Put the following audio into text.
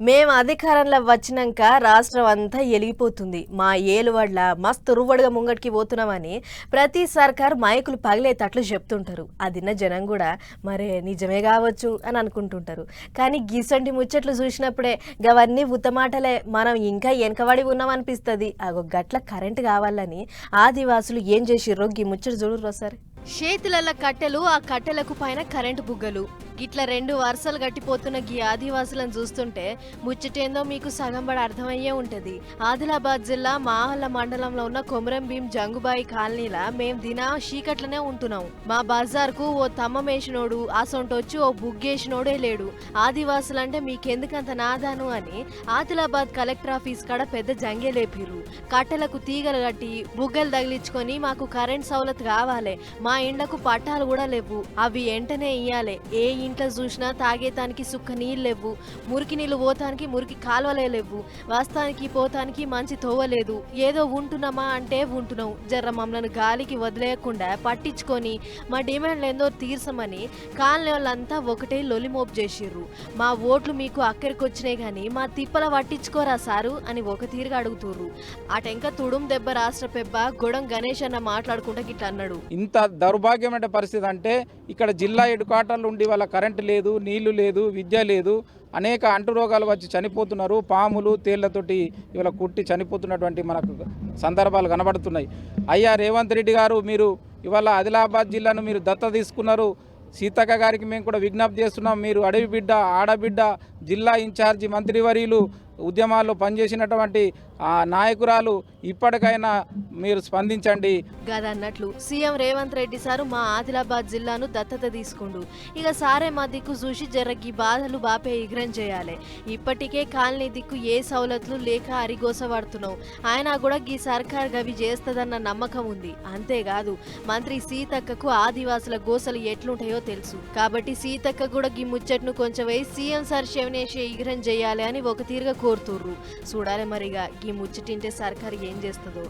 మేము అధికారంలో వచ్చినాక రాష్ట్రం అంతా ఎలిగిపోతుంది. మా ఏలువడ్ల మస్తు రువ్వడగా ముంగటికి పోతున్నామని ప్రతి సర్కార్ మైకులు పగిలేటట్లు చెప్తుంటారు. అదిన్న జనం కూడా మరే నిజమే కావచ్చు అని అనుకుంటుంటారు. కానీ గిసంటి ముచ్చట్లు చూసినప్పుడే గవన్నీ ఉత్తమాటలే మనం ఇంకా వెనకబడి ఉన్నామనిపిస్తుంది. అగో గట్ల కరెంట్ కావాలని ఆదివాసులు ఏం చేసిర్రో గీ ముచ్చట చూడరు ఒకసారి చేతులల్ల కట్టెలు ఆ కట్టెలకు పైన కరెంటు బుగ్గలు. గిట్ల రెండు వరుసలు గట్టిపోతున్న గీ ఆదివాసులను చూస్తుంటే ముచ్చటేందో మీకు సగం బడి అర్థమయ్యే ఉంటుంది. ఆదిలాబాద్ జిల్లా మాహల్ల మండలంలో ఉన్న కొమరంభీం జంగుబాయి కాలనీలా మేము దినా చీకట్లనే ఉంటున్నాం. మా బజార్కు ఓ తమ్మమేసినోడు అసొంటొచ్చి ఓ బుగ్గేసినోడే లేడు. ఆదివాసులంటే మీకెందుకంత నాదాను అని ఆదిలాబాద్ కలెక్టర్ ఆఫీస్ కాడ పెద్ద జంగే లేపిరు కట్టెలకు తీగలు కట్టి బుగ్గలు తగిలించుకొని మాకు కరెంట్ సౌలత్ కావాలి. మా ఇండ్లకు పట్టాలు కూడా లేవు. అవి వెంటనే ఇయ్యాలి. ఏ ఇంట్లో చూసినా తాగేతానికి సుక్క నీళ్ళు లేవు. మురికి నీళ్ళు పోతానికి మురికి కాలువలే లేవు. వస్తానికి పోతానికి మంచి తోవలేదు ఏదో ఉంటున్నామా అంటే ఉంటున్నాం. జర్ర మమ్మల్ని గాలికి వదిలేయకుండా పట్టించుకొని మా డిమాండ్లు ఏందో తీర్చమని కాలనీ వాళ్ళంతా ఒకటే లొలిమోపు చేసిర్రు. మా ఓట్లు మీకు అక్కడికి వచ్చినాయి కానీ మా తిప్పల పట్టించుకోరా సారు అని ఒక తీరుగా అడుగుతుర్రు. అటెంక తుడుం దెబ్బ రాష్ట్ర పెబ్బ గొడం గణేష్ అన్న మాట్లాడుకుంటా గిట్లా అన్నాడు. ఇంత దౌర్భాగ్యమైన పరిస్థితి అంటే ఇక్కడ జిల్లా హెడ్ క్వార్టర్లు ఉండి వాళ్ళ కరెంటు లేదు నీళ్ళు లేదు విద్య లేదు. అనేక అంటురోగాలు వచ్చి చనిపోతున్నారు. పాములు తేళ్ళతోటి ఇవాళ కుట్టి చనిపోతున్నటువంటి మనకు సందర్భాలు కనబడుతున్నాయి. అయ్యా రేవంత్ రెడ్డి గారు మీరు ఇవాళ ఆదిలాబాద్ జిల్లాను మీరు దత్త తీసుకున్నారు. సీతక్క గారికి మేము కూడా విజ్ఞప్తి చేస్తున్నాం. మీరు అడవి బిడ్డ ఆడబిడ్డ జిల్లా ఇన్ఛార్జి మంత్రివర్యులు ఉద్యమాల్లో పనిచేసినటువంటి ఆ నాయకురాలు ఇప్పటికైనా మీరు స్పందించండి. గదన్నట్లు సీఎం రేవంత్ రెడ్డి సారు మా ఆదిలాబాద్ జిల్లాను దత్తత తీసుకుండు. ఇక సారే మా దిక్కు చూసి జరగి బాధలు బాపే ఎగ్రం చేయాలి. ఇప్పటికే కాలనీ దిక్కు ఏ సౌలతులు లేక అరిగోసబడుతున్నావు. ఆయన కూడా గీ సర్కార్ గవి చేస్తుందన్న నమ్మకం ఉంది. అంతేకాదు మంత్రి సీతక్కకు ఆదివాసుల గోసలు ఎట్లుంటాయో తెలుసు. కాబట్టి సీతక్క కూడా గీ ముచ్చట్ను కొంచెం వేసి సీఎం సార్ శవనేషే ఇగ్రం చేయాలి అని ఒక తీరుగా కోరుతుర్రు. చూడాలి మరిగా ఈ ముచ్చటింటే సర్కార్ ఏం చేస్తుందో.